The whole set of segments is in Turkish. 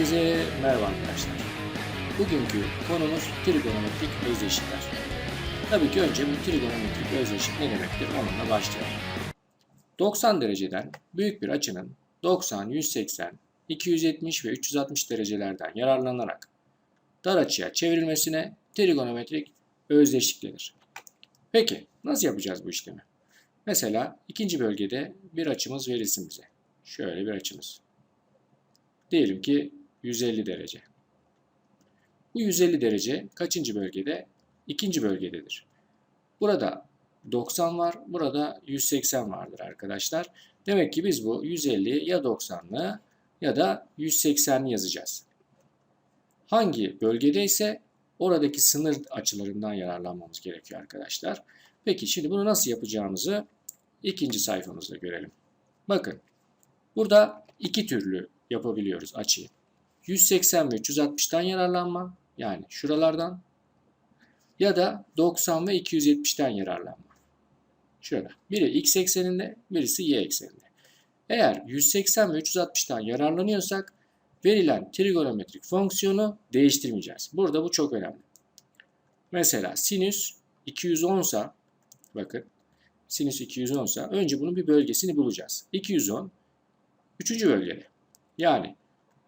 Herkese merhaba arkadaşlar. Bugünkü konumuz trigonometrik özdeşikler. Tabii ki önce bu trigonometrik özdeşik ne demektir onunla başlayalım. 90 dereceden büyük bir açının 90, 180, 270 ve 360 derecelerden yararlanarak dar açıya çevrilmesine trigonometrik özdeşik denir. Peki nasıl yapacağız bu işlemi? Mesela ikinci bölgede bir açımız verilsin bize. Şöyle bir açımız. Diyelim ki 150 derece. Bu 150 derece kaçıncı bölgede? İkinci bölgededir. Burada 90 var, burada 180 vardır arkadaşlar. Demek ki biz bu 150 ya 90'lı ya da 180'li yazacağız. Hangi bölgedeyse oradaki sınır açılarından yararlanmamız gerekiyor arkadaşlar. Peki şimdi bunu nasıl yapacağımızı ikinci sayfamızda görelim. Bakın burada iki türlü yapabiliyoruz açıyı. 180 ve 360'tan yararlanma yani şuralardan ya da 90 ve 270'ten yararlanma. Şöyle biri x ekseninde birisi y ekseninde. Eğer 180 ve 360'tan yararlanıyorsak verilen trigonometrik fonksiyonu değiştirmeyeceğiz. Burada bu çok önemli. Mesela sinüs 210 sa bakın sinüs 210 sa önce bunun bir bölgesini bulacağız. 210 3. bölgede. Yani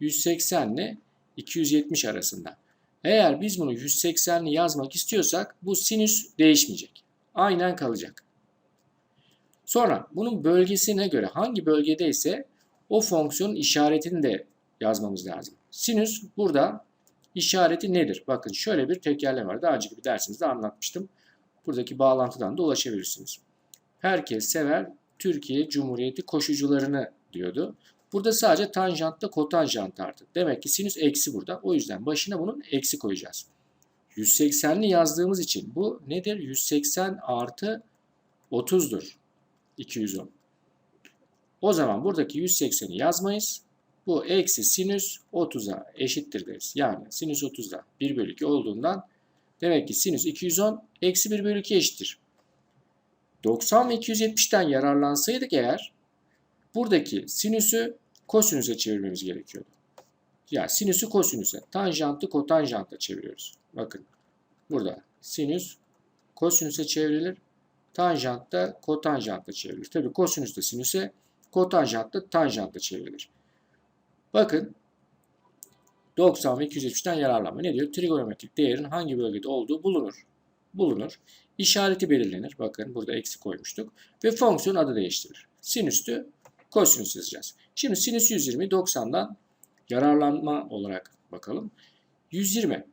180 ile 270 arasında. Eğer biz bunu 180'li yazmak istiyorsak bu sinüs değişmeyecek. Aynen kalacak. Sonra bunun bölgesine göre hangi bölgedeyse o fonksiyonun işaretini de yazmamız lazım. Sinüs burada işareti nedir? Bakın şöyle bir tekerleme var. Daha önceki bir dersimizde anlatmıştım. Buradaki bağlantıdan da ulaşabilirsiniz. Herkes sever Türkiye Cumhuriyeti koşucularını diyordu. Burada sadece tanjantta kotanjant artı. Demek ki sinüs eksi burada. O yüzden başına bunun eksi koyacağız. 180'li yazdığımız için bu nedir? 180 artı 30'dur. 210. O zaman buradaki 180'i yazmayız. Bu eksi sinüs 30'a eşittir deriz. Yani sinüs 30'da 1 bölü 2 olduğundan demek ki sinüs 210 eksi 1 bölü 2 eşittir. 90 ve 270'ten yararlansaydık eğer buradaki sinüsü kosinüse çevirmemiz gerekiyordu. Yani sinüsü kosinüse, tanjantı kotanjanta çeviriyoruz. Bakın burada sinüs kosinüse çevrilir, tanjant da kotanjanta çevrilir. Tabi kosinüs de sinüse, kotanjant da tanjanta çevrilir. Bakın 90 ve 270'ten yararlanma ne diyor? Trigonometrik değerin hangi bölgede olduğu bulunur. Bulunur. İşareti belirlenir. Bakın burada eksi koymuştuk. Ve fonksiyon adı değiştirilir. Sinüstü kosinüs yazacağız. Şimdi sinüs 120 90'dan yararlanma olarak bakalım. 120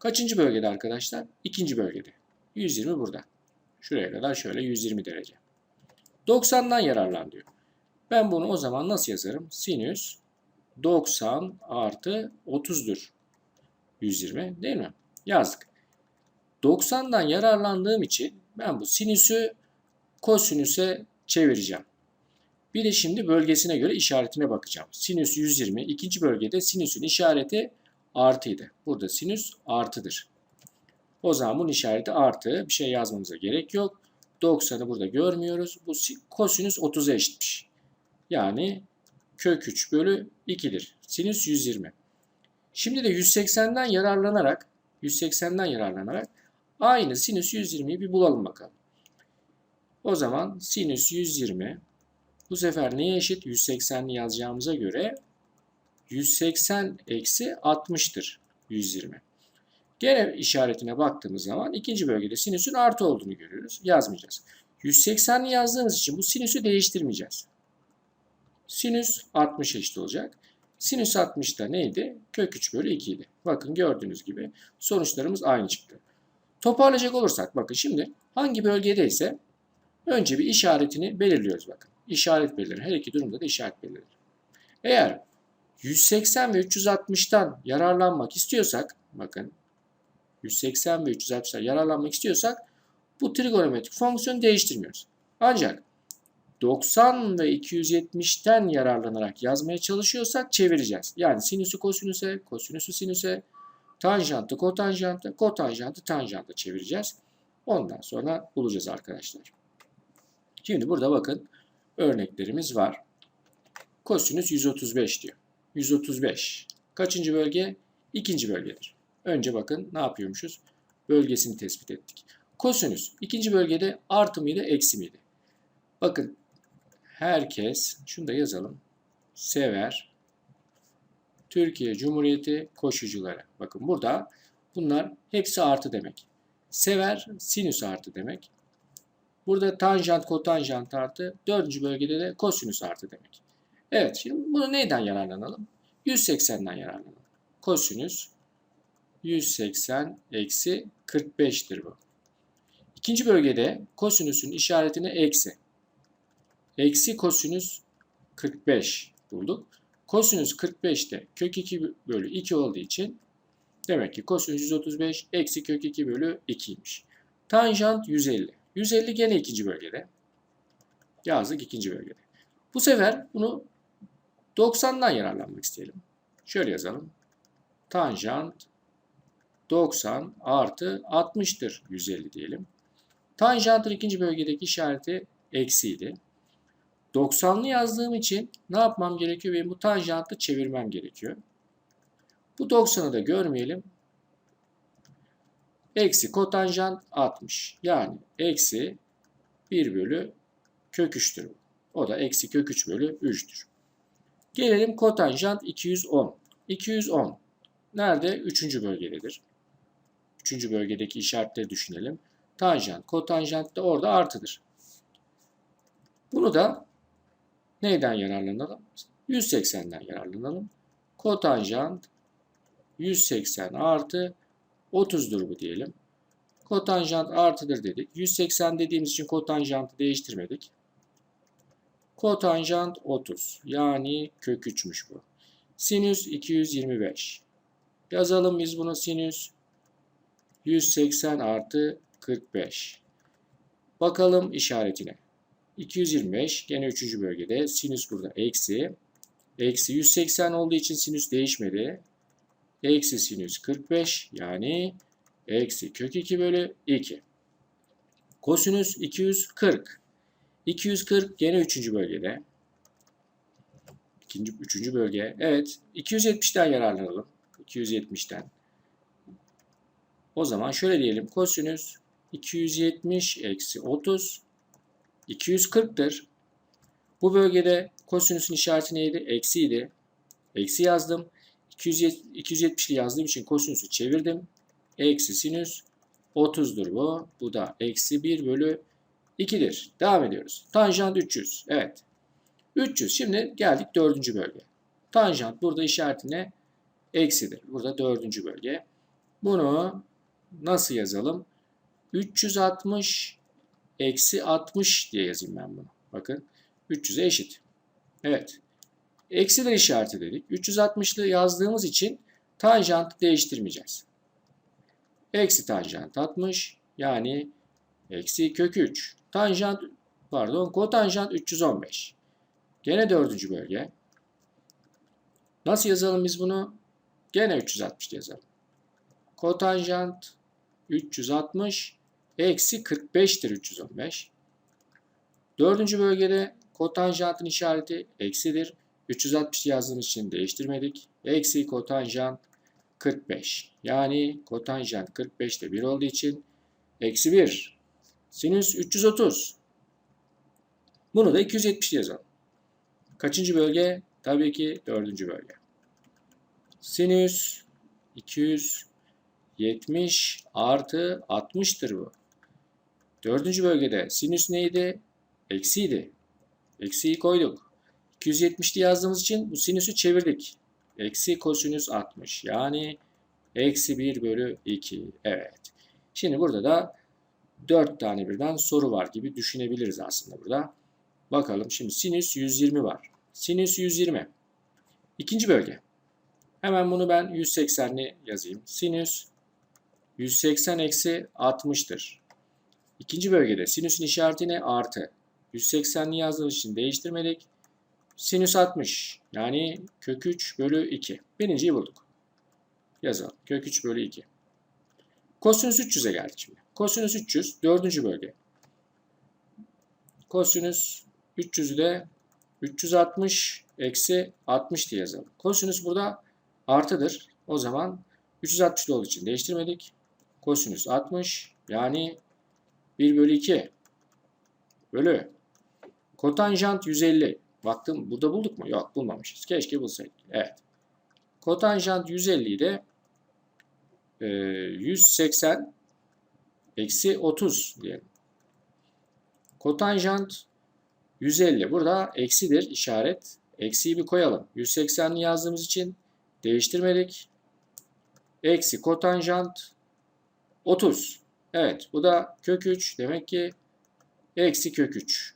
kaçıncı bölgede arkadaşlar? İkinci bölgede. 120 burada. Şuraya kadar şöyle 120 derece. 90'dan yararlan diyor. Ben bunu o zaman nasıl yazarım? Sinüs 90 artı 30'dur. 120 değil mi? Yazdık. 90'dan yararlandığım için ben bu sinüsü kosinüse çevireceğim. Bir de şimdi bölgesine göre işaretine bakacağım. Sinüs 120. ikinci bölgede sinüsün işareti artıydı. Burada sinüs artıdır. O zaman bunun işareti artı. Bir şey yazmamıza gerek yok. 90'ı burada görmüyoruz. Bu kosinüs 30'a eşitmiş. Yani kök 3 bölü 2'dir. Sinüs 120. Şimdi de 180'den yararlanarak 180'den yararlanarak aynı sinüs 120'yi bir bulalım bakalım. O zaman sinüs 120 bu sefer neye eşit? 180'li yazacağımıza göre 180 eksi 60'tır 120. Gene işaretine baktığımız zaman ikinci bölgede sinüsün artı olduğunu görüyoruz. Yazmayacağız. 180'li yazdığımız için bu sinüsü değiştirmeyeceğiz. Sinüs 60 eşit olacak. Sinüs 60 da neydi? Kök 3 bölü 2 idi. Bakın gördüğünüz gibi sonuçlarımız aynı çıktı. Toparlayacak olursak bakın şimdi hangi bölgedeyse önce bir işaretini belirliyoruz bakın. İşaret belirlenir. Her iki durumda da işaret belirlenir. Eğer 180 ve 360'tan yararlanmak istiyorsak bakın 180 ve 360'tan yararlanmak istiyorsak bu trigonometrik fonksiyonu değiştirmiyoruz. Ancak 90 ve 270'ten yararlanarak yazmaya çalışıyorsak çevireceğiz. Yani sinüsü kosinüse, kosinüsü sinüse, tanjantı kotanjantı, kotanjantı tanjanta çevireceğiz. Ondan sonra bulacağız arkadaşlar. Şimdi burada bakın örneklerimiz var. Kosinüs 135 diyor. 135 Kaçıncı bölge? İkinci bölgedir. Önce bakın ne yapıyormuşuz? Bölgesini tespit ettik. Kosinüs ikinci bölgede artı mıydı, eksi miydi? Bakın herkes, şunu da yazalım, sever Türkiye Cumhuriyeti koşucuları. Bakın burada bunlar hepsi artı demek. Sever sinüs artı demek. Burada tanjant kotanjant artı. Dördüncü bölgede de kosinüs artı demek. Evet şimdi bunu neyden yararlanalım? 180'den yararlanalım. Kosinüs 180 eksi 45'tir bu. İkinci bölgede kosinüsün işaretini eksi. Eksi kosinüs 45 bulduk. Kosinüs 45'te kök 2 bölü 2 olduğu için demek ki kosinüs 135 eksi kök 2 bölü 2'ymiş. Tanjant 150. 150 gene ikinci bölgede. Yazdık ikinci bölgede. Bu sefer bunu 90'dan yararlanmak isteyelim. Şöyle yazalım. Tanjant 90 artı 60'tır 150 diyelim. Tanjantın ikinci bölgedeki işareti eksiydi. 90'lı yazdığım için ne yapmam gerekiyor? Benim bu tanjantı çevirmem gerekiyor. Bu 90'ı da görmeyelim. Eksi kotanjant 60. Yani eksi 1 bölü kök 3'tür. O da eksi kök 3 bölü 3'tür. Gelelim kotanjant 210. 210 nerede? Üçüncü bölgededir. Üçüncü bölgedeki işaretleri düşünelim. Tanjant, kotanjant da orada artıdır. Bunu da neyden yararlanalım? 180'den yararlanalım. Kotanjant 180 artı 30'dur bu diyelim. Kotanjant artıdır dedik. 180 dediğimiz için kotanjantı değiştirmedik. Kotanjant 30. Yani kök 3'müş bu. Sinüs 225. Yazalım biz bunu sinüs 180 artı 45. Bakalım işaretine. 225 gene 3. bölgede. Sinüs burada eksi. Eksi 180 olduğu için sinüs değişmedi. Eksi sinüs 45 yani eksi kök 2 bölü 2. Kosinüs 240. 240 gene 3. bölgede. İkinci, üçüncü bölge. Evet. 270'ten yararlanalım. 270'ten. O zaman şöyle diyelim. Kosinüs 270 eksi 30 240'tır. Bu bölgede kosinüsün işareti neydi? Eksiydi. Eksi yazdım. 270'li yazdığım için kosinüsü çevirdim. Eksi sinüs 30'dur bu. Bu da eksi 1 bölü 2'dir. Devam ediyoruz. Tanjant 300. Evet. 300. Şimdi geldik dördüncü bölge. Tanjant burada işaretine eksidir. Burada dördüncü bölge. Bunu nasıl yazalım? 360 eksi 60 diye yazayım ben bunu. Bakın 300'e eşit. Evet. Eksiler işareti dedik. 360'lı yazdığımız için tanjantı değiştirmeyeceğiz. Eksi tanjant 60 yani eksi kök 3. Tanjant pardon kotanjant 315. Gene dördüncü bölge. Nasıl yazalım biz bunu? Gene 360 yazalım. Kotanjant 360 eksi 45'tir 315. Dördüncü bölgede kotanjantın işareti eksidir. 360 yazdığımız için değiştirmedik. Eksi kotanjant 45. Yani kotanjant 45 de 1 olduğu için eksi 1. Sinüs 330. Bunu da 270 yazalım. Kaçıncı bölge? Tabii ki dördüncü bölge. Sinüs 270 artı 60'tır bu. Dördüncü bölgede sinüs neydi? Eksiydi. Eksiyi koyduk. 270'li yazdığımız için bu sinüsü çevirdik. Eksi kosinüs 60. Yani eksi 1 bölü 2. Evet. Şimdi burada da 4 tane birden soru var gibi düşünebiliriz aslında burada. Bakalım şimdi sinüs 120 var. Sinüs 120. İkinci bölge. Hemen bunu ben 180'li yazayım. Sinüs 180 eksi 60'tır. İkinci bölgede sinüsün işareti ne? Artı. 180'li yazdığımız için değiştirmedik. Sinüs 60. Yani kök 3 bölü 2. Birinciyi bulduk. Yazalım. Kök 3 bölü 2. Kosinüs 300'e geldik şimdi. Kosinüs 300 dördüncü bölge. Kosinüs 300'ü de 360 eksi 60 diye yazalım. Kosinüs burada artıdır. O zaman 360'lı olduğu için değiştirmedik. Kosinüs 60 yani 1 bölü 2 bölü kotanjant 150. Baktım burada bulduk mu? Yok bulmamışız. Keşke bulsaydık. Evet. Kotanjant 150'yi de e, 180 eksi 30 diyelim. Kotanjant 150. Burada eksidir işaret. Eksiyi bir koyalım. 180'li yazdığımız için değiştirmedik. Eksi kotanjant 30. Evet bu da kök 3. Demek ki eksi kök 3.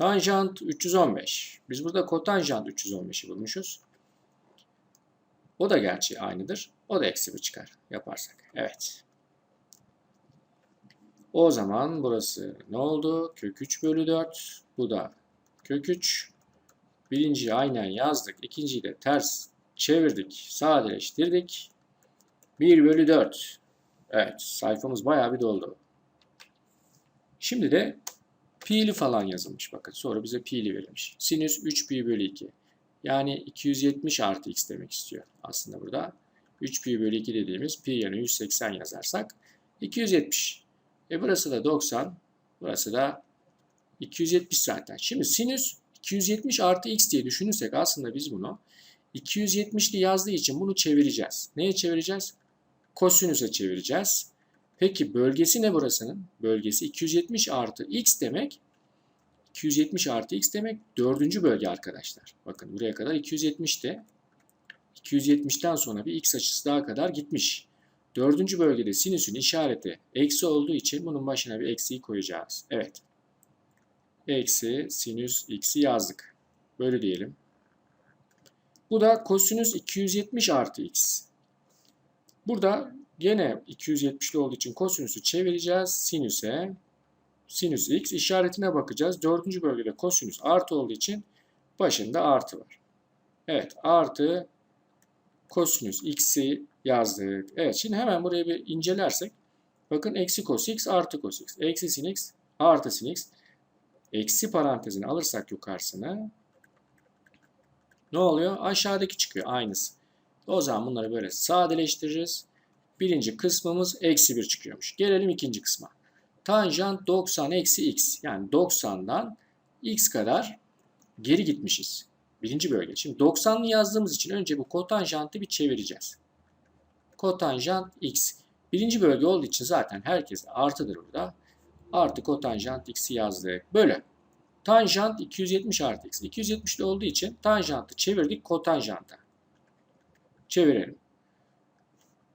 Tanjant 315. Biz burada kotanjant 315'i bulmuşuz. O da gerçi aynıdır. O da eksi 1 çıkar yaparsak. Evet. O zaman burası ne oldu? Kök 3 bölü 4. Bu da kök 3. Birinciyi aynen yazdık. İkinciyi de ters çevirdik. Sadeleştirdik. 1 bölü 4. Evet sayfamız bayağı bir doldu. Şimdi de pi'li falan yazılmış bakın. Sonra bize pi'li verilmiş. Sinüs 3 pi bölü 2. Yani 270 artı x demek istiyor aslında burada. 3 pi bölü 2 dediğimiz pi yerine 180 yazarsak 270. E burası da 90. Burası da 270 zaten. Şimdi sinüs 270 artı x diye düşünürsek aslında biz bunu 270'li yazdığı için bunu çevireceğiz. Neye çevireceğiz? Kosinüse çevireceğiz. Peki bölgesi ne burasının? Bölgesi 270 artı x demek. 270 artı x demek dördüncü bölge arkadaşlar. Bakın buraya kadar 270'te. 270'ten sonra bir x açısı daha kadar gitmiş. Dördüncü bölgede sinüsün işareti eksi olduğu için bunun başına bir eksiyi koyacağız. Evet. Eksi sinüs x'i yazdık. Böyle diyelim. Bu da kosinüs 270 artı x. Burada gene 270'li olduğu için kosinüsü çevireceğiz. Sinüse sinüs x işaretine bakacağız. Dördüncü bölgede kosinüs artı olduğu için başında artı var. Evet artı kosinüs x'i yazdık. Evet şimdi hemen buraya bir incelersek bakın eksi cos x artı cos x. Eksi sin x artı sin x. Eksi parantezini alırsak yukarısına ne oluyor? Aşağıdaki çıkıyor aynısı. O zaman bunları böyle sadeleştiririz. Birinci kısmımız eksi 1 çıkıyormuş. Gelelim ikinci kısma. Tanjant 90 eksi x. Yani 90'dan x kadar geri gitmişiz. Birinci bölge. Şimdi 90'lı yazdığımız için önce bu kotanjantı bir çevireceğiz. Kotanjant x. Birinci bölge olduğu için zaten herkes artıdır burada. Artı kotanjant x'i yazdık. Böyle. Tanjant 270 artı x. 270'li olduğu için tanjantı çevirdik kotanjanta. Çevirelim.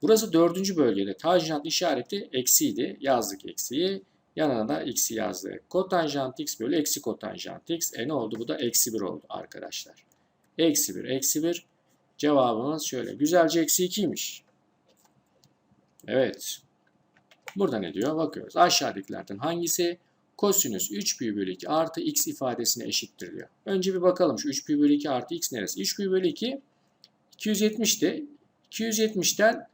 Burası dördüncü bölgede. Tanjant işareti eksiydi. Yazdık eksiyi. Yanına da x'i yazdık. Kotanjant x bölü eksi kotanjant x. E ne oldu? Bu da eksi 1 oldu arkadaşlar. Eksi 1, eksi 1. Cevabımız şöyle. Güzelce eksi 2'ymiş. Evet. Burada ne diyor? Bakıyoruz. Aşağıdakilerden hangisi kosinüs 3 pi bölü 2 artı x ifadesine eşittir diyor. Önce bir bakalım şu 3 pi bölü 2 artı x neresi? 3 pi bölü 2 270'ti. 270'ten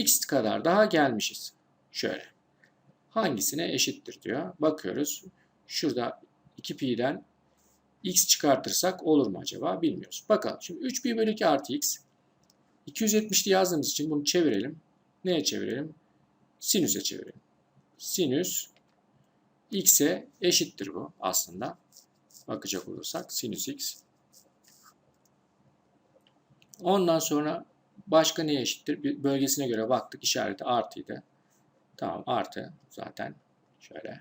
x kadar daha gelmişiz. Şöyle. Hangisine eşittir diyor. Bakıyoruz. Şurada 2 pi'den x çıkartırsak olur mu acaba bilmiyoruz. Bakalım. Şimdi 3 pi bölü 2 artı x 270'li yazdığımız için bunu çevirelim. Neye çevirelim? Sinüse çevirelim. Sinüs x'e eşittir bu aslında. Bakacak olursak sinüs x. Ondan sonra başka neye eşittir? Bir bölgesine göre baktık. işareti artıydı. Tamam artı zaten. Şöyle.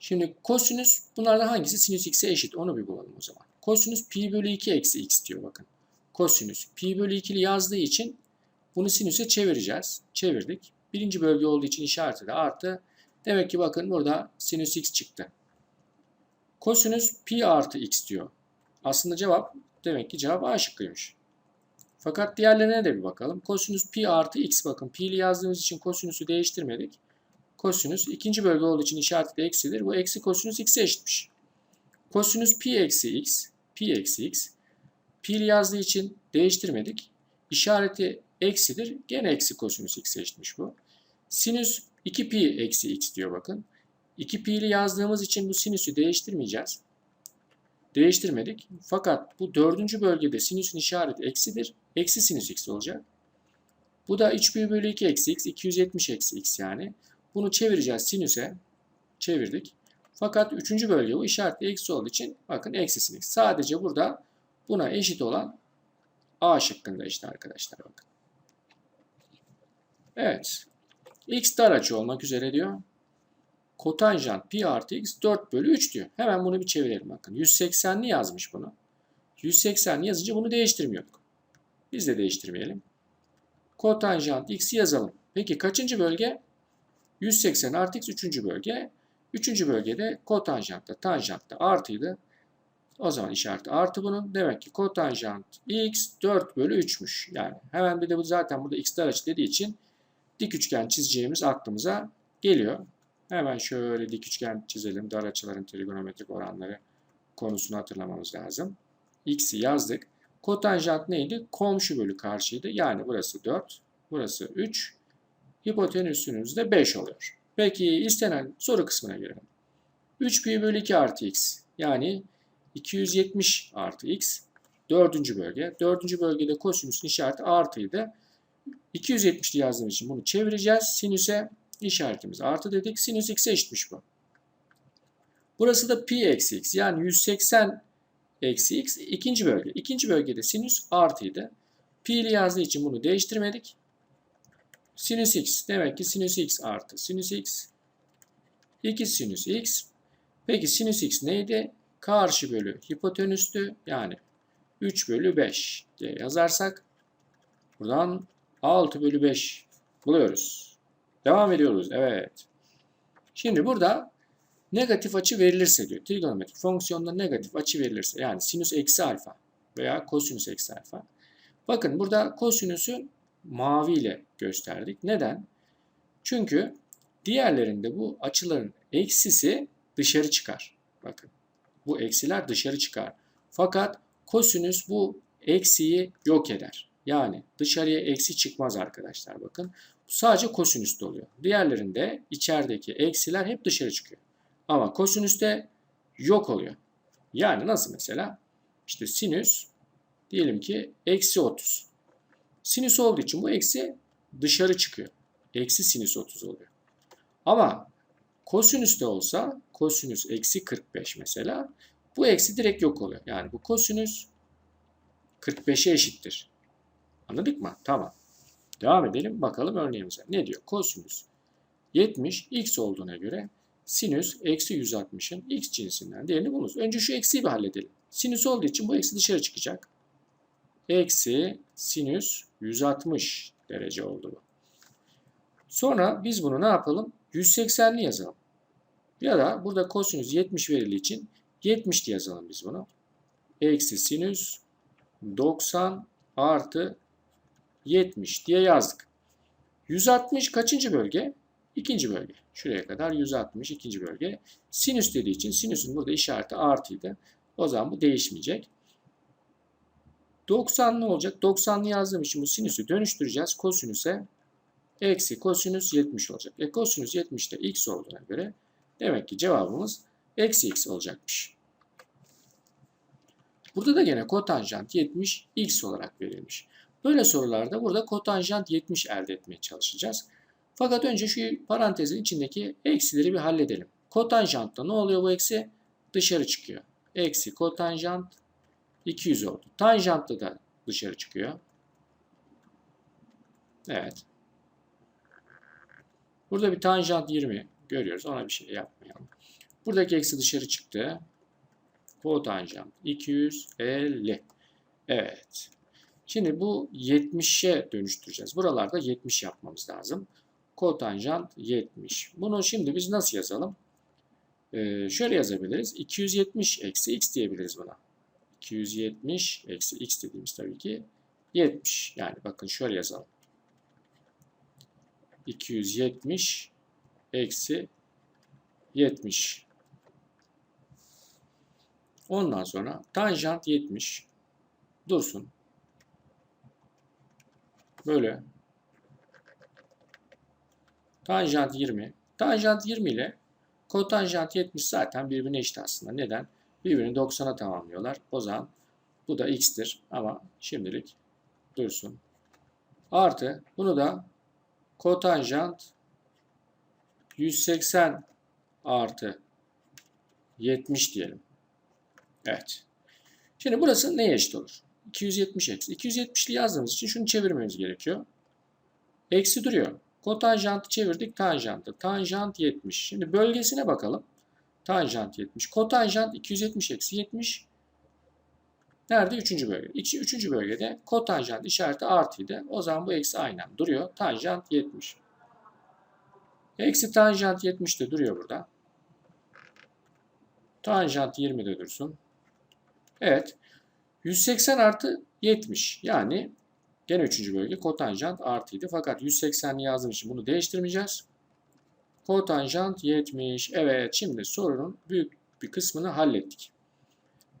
Şimdi kosinüs bunlardan hangisi sinüs x'e eşit? Onu bir bulalım o zaman. Kosinüs pi bölü 2 eksi x diyor bakın. Kosinüs pi bölü 2'li yazdığı için bunu sinüse çevireceğiz. Çevirdik. Birinci bölge olduğu için işareti de artı. Demek ki bakın burada sinüs x çıktı. Kosinüs pi artı x diyor. Aslında cevap demek ki cevap A şıkkıymış. Fakat diğerlerine de bir bakalım. Kosinüs pi artı x bakın. Pi'li yazdığımız için kosinüsü değiştirmedik. Kosinüs ikinci bölge olduğu için işareti de eksidir. Bu eksi kosinüs x'e eşitmiş. Kosinüs pi eksi x. Pi eksi x. Pi'li yazdığı için değiştirmedik. İşareti eksidir. Gene eksi kosinüs x'e eşitmiş bu. Sinüs 2 pi eksi x diyor bakın. 2 pi'li yazdığımız için bu sinüsü değiştirmeyeceğiz. Değiştirmedik. Fakat bu dördüncü bölgede sinüsün işareti eksidir. Eksi sinüs x olacak. Bu da 3 pi bölü 2 eksi x. 270 eksi x yani. Bunu çevireceğiz sinüse. Çevirdik. Fakat üçüncü bölge bu işaretli eksi olduğu için bakın eksi sinüs. Sadece burada buna eşit olan A şıkkında işte arkadaşlar bakın. Evet. X dar açı olmak üzere diyor. Kotanjant pi artı x 4 bölü 3 diyor. Hemen bunu bir çevirelim bakın. 180'li yazmış bunu. 180 yazınca bunu değiştirmiyorduk. Biz de değiştirmeyelim. Kotanjant x'i yazalım. Peki kaçıncı bölge? 180 artı x 3. bölge. 3. bölgede kotanjantta tanjantta artıydı. O zaman işareti artı bunun. Demek ki kotanjant x 4 bölü 3'müş. Yani hemen bir de bu zaten burada x dar açı dediği için dik üçgen çizeceğimiz aklımıza geliyor. Hemen şöyle dik üçgen çizelim. Dar açıların trigonometrik oranları konusunu hatırlamamız lazım. X'i yazdık. Kotanjant neydi? Komşu bölü karşıydı. Yani burası 4, burası 3. Hipotenüsünüz de 5 oluyor. Peki istenen soru kısmına gelelim. 3 pi bölü 2 artı x. Yani 270 artı x. Dördüncü bölge. Dördüncü bölgede kosinüsün işareti artıydı. 270 yazdığım için bunu çevireceğiz. Sinüse işaretimiz artı dedik. Sinüs x'e eşitmiş bu. Burası da pi eksi x. Yani 180 eksi x ikinci bölge. İkinci bölgede sinüs artıydı. Pi ile yazdığı için bunu değiştirmedik. Sinüs x. Demek ki sinüs x artı sinüs x. 2 sinüs x. Peki sinüs x neydi? Karşı bölü hipotenüstü. Yani 3 bölü 5 diye yazarsak buradan 6 bölü 5 buluyoruz. Devam ediyoruz. Evet. Şimdi burada negatif açı verilirse diyor. Trigonometrik fonksiyonda negatif açı verilirse yani sinüs eksi alfa veya kosinüs eksi alfa. Bakın burada kosinüsü mavi ile gösterdik. Neden? Çünkü diğerlerinde bu açıların eksisi dışarı çıkar. Bakın bu eksiler dışarı çıkar. Fakat kosinüs bu eksiyi yok eder. Yani dışarıya eksi çıkmaz arkadaşlar bakın. Sadece kosinüste oluyor. Diğerlerinde içerideki eksiler hep dışarı çıkıyor. Ama kosinüste yok oluyor. Yani nasıl mesela? İşte sinüs diyelim ki eksi 30. Sinüs olduğu için bu eksi dışarı çıkıyor. Eksi sinüs 30 oluyor. Ama kosinüs de olsa kosinüs eksi 45 mesela bu eksi direkt yok oluyor. Yani bu kosinüs 45'e eşittir. Anladık mı? Tamam. Devam edelim. Bakalım örneğimize. Ne diyor? Kosinüs 70 x olduğuna göre sinüs eksi 160'ın x cinsinden değerini buluruz. Önce şu eksiyi bir halledelim. Sinüs olduğu için bu eksi dışarı çıkacak. Eksi sinüs 160 derece oldu bu. Sonra biz bunu ne yapalım? 180'li yazalım. Ya da burada kosinüs 70 verildiği için 70 diye yazalım biz bunu. Eksi sinüs 90 artı 70 diye yazdık. 160 kaçıncı bölge? İkinci bölge. Şuraya kadar 160 ikinci bölge. Sinüs dediği için sinüsün burada işareti artıydı. O zaman bu değişmeyecek. 90 ne olacak? 90'lı yazdığım için bu sinüsü dönüştüreceğiz. Kosinüse eksi kosinüs 70 olacak. E kosinüs 70 de x olduğuna göre demek ki cevabımız eksi x olacakmış. Burada da gene kotanjant 70 x olarak verilmiş. Böyle sorularda burada kotanjant 70 elde etmeye çalışacağız. Fakat önce şu parantezin içindeki eksileri bir halledelim. Kotanjantta ne oluyor bu eksi? Dışarı çıkıyor. Eksi kotanjant 200 oldu. Tanjantta da dışarı çıkıyor. Evet. Burada bir tanjant 20 görüyoruz. Ona bir şey yapmayalım. Buradaki eksi dışarı çıktı. Kotanjant 250. Evet. Şimdi bu 70'e dönüştüreceğiz. Buralarda 70 yapmamız lazım. Kotanjant 70. Bunu şimdi biz nasıl yazalım? Ee, şöyle yazabiliriz. 270 eksi x diyebiliriz buna. 270 eksi x dediğimiz tabii ki 70. Yani bakın şöyle yazalım. 270 eksi 70. Ondan sonra tanjant 70 dursun. Böyle. Tanjant 20. Tanjant 20 ile kotanjant 70 zaten birbirine eşit aslında. Neden? birbirini 90'a tamamlıyorlar. O zaman bu da x'tir ama şimdilik dursun. Artı bunu da kotanjant 180 artı 70 diyelim. Evet. Şimdi burası neye eşit olur? 270 eksi. 270'li yazdığımız için şunu çevirmemiz gerekiyor. Eksi duruyor. Kotanjantı çevirdik tanjantı. Tanjant 70. Şimdi bölgesine bakalım. Tanjant 70. Kotanjant 270 eksi 70. Nerede? Üçüncü bölge. İki, üçüncü bölgede kotanjant işareti artıydı. O zaman bu eksi aynen duruyor. Tanjant 70. Eksi tanjant 70 de duruyor burada. Tanjant 20 de dursun. Evet. 180 artı 70. Yani gene üçüncü bölge kotanjant artıydı. Fakat 180 yazdığım için bunu değiştirmeyeceğiz. Kotanjant 70. Evet şimdi sorunun büyük bir kısmını hallettik.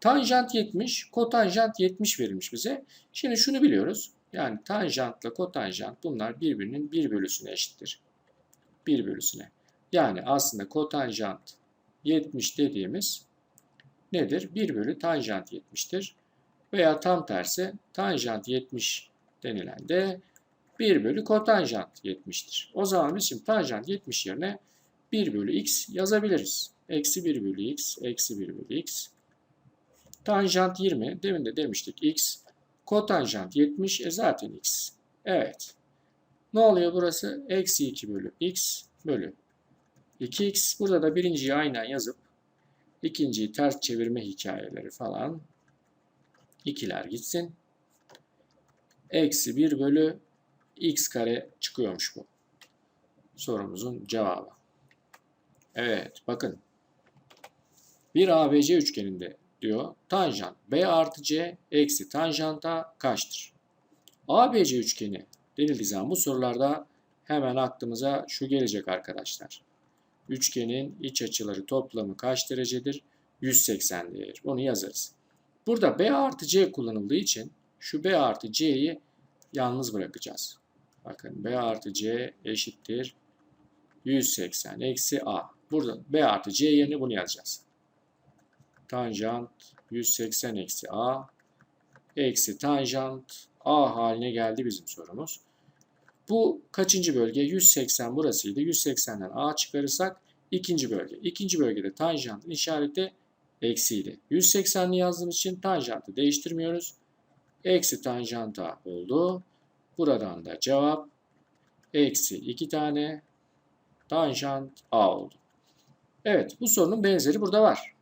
Tanjant 70, kotanjant 70 verilmiş bize. Şimdi şunu biliyoruz. Yani tanjantla kotanjant bunlar birbirinin 1 bölüsüne eşittir. 1 bölüsüne. Yani aslında kotanjant 70 dediğimiz nedir? 1 bölü tanjant 70'tir. Veya tam tersi tanjant 70 denilen de 1 bölü kotanjant 70'tir. O zaman biz şimdi tanjant 70 yerine 1 bölü x yazabiliriz. Eksi 1 bölü x, eksi 1 bölü x. Tanjant 20, demin de demiştik x. Kotanjant 70, e zaten x. Evet. Ne oluyor burası? Eksi 2 bölü x bölü 2x. Burada da birinciyi aynen yazıp ikinciyi ters çevirme hikayeleri falan ikiler gitsin. Eksi 1 bölü x kare çıkıyormuş bu. Sorumuzun cevabı. Evet bakın. Bir ABC üçgeninde diyor. Tanjant B artı C eksi tanjant A kaçtır? ABC üçgeni denildiği zaman bu sorularda hemen aklımıza şu gelecek arkadaşlar. Üçgenin iç açıları toplamı kaç derecedir? 180'dir. Bunu yazarız. Burada B artı C kullanıldığı için şu B artı C'yi yalnız bırakacağız. Bakın B artı C eşittir 180 eksi A. Burada B artı C yerine bunu yazacağız. Tanjant 180 eksi A eksi tanjant A haline geldi bizim sorumuz. Bu kaçıncı bölge? 180 burasıydı. 180'den A çıkarırsak ikinci bölge. İkinci bölgede tanjantın işareti eksiydi. 180'li yazdığım için tanjantı değiştirmiyoruz. Eksi tanjant A oldu. Buradan da cevap eksi 2 tane tanjant A oldu. Evet bu sorunun benzeri burada var.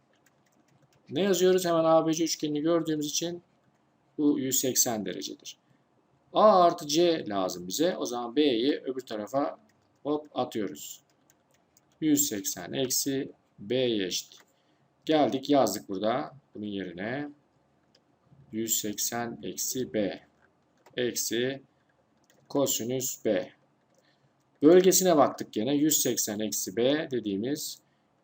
Ne yazıyoruz? Hemen ABC üçgenini gördüğümüz için bu 180 derecedir. A artı C lazım bize. O zaman B'yi öbür tarafa hop atıyoruz. 180 eksi B'ye eşit. Geldik yazdık burada. Bunun yerine 180 eksi B eksi kosinüs B. Bölgesine baktık gene 180 eksi B dediğimiz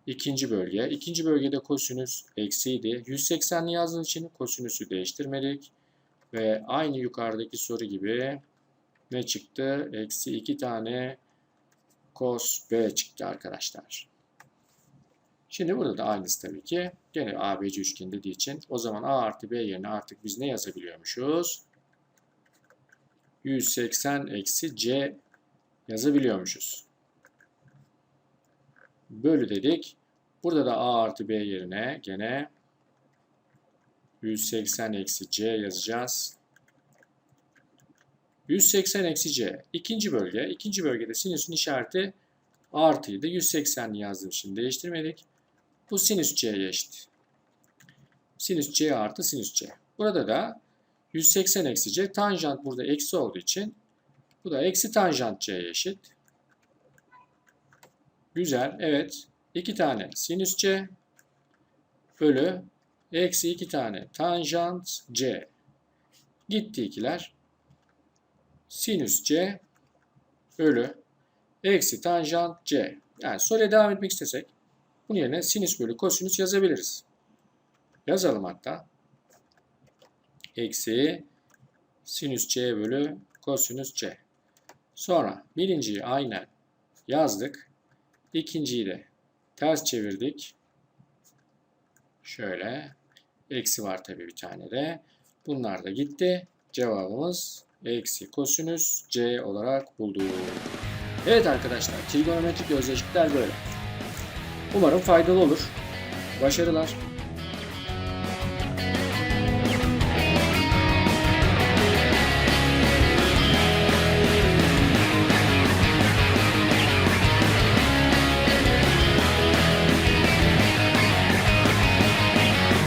ikinci bölge. İkinci bölgede kosinüs eksiydi. 180'li yazdığın için kosinüsü değiştirmedik. Ve aynı yukarıdaki soru gibi ne çıktı? Eksi 2 tane cos B çıktı arkadaşlar. Şimdi burada da aynısı tabii ki. Gene ABC üçgeni dediği için o zaman A artı B yerine artık biz ne yazabiliyormuşuz? 180 eksi C yazabiliyormuşuz. Bölü dedik. Burada da A artı B yerine gene 180 eksi C yazacağız. 180 eksi C. ikinci bölge. İkinci bölgede sinüsün işareti artıydı. 180 yazdığım için değiştirmedik. Bu sinüs C'ye eşit. Sinüs C artı sinüs C. Burada da 180 eksi C. Tanjant burada eksi olduğu için bu da eksi tanjant C'ye eşit. Güzel. Evet. 2 tane sinüs C bölü eksi 2 tane tanjant C. Gitti ikiler. Sinüs C bölü eksi tanjant C. Yani soruya devam etmek istesek bunun yerine sinüs bölü kosinüs yazabiliriz. Yazalım hatta. Eksi sinüs C bölü kosinüs C. Sonra birinciyi aynen yazdık. İkinciyi de ters çevirdik. Şöyle. Eksi var tabii bir tane de. Bunlar da gitti. Cevabımız eksi kosinüs C olarak bulduk. Evet arkadaşlar trigonometrik özdeşlikler böyle. Umarım faydalı olur. Başarılar.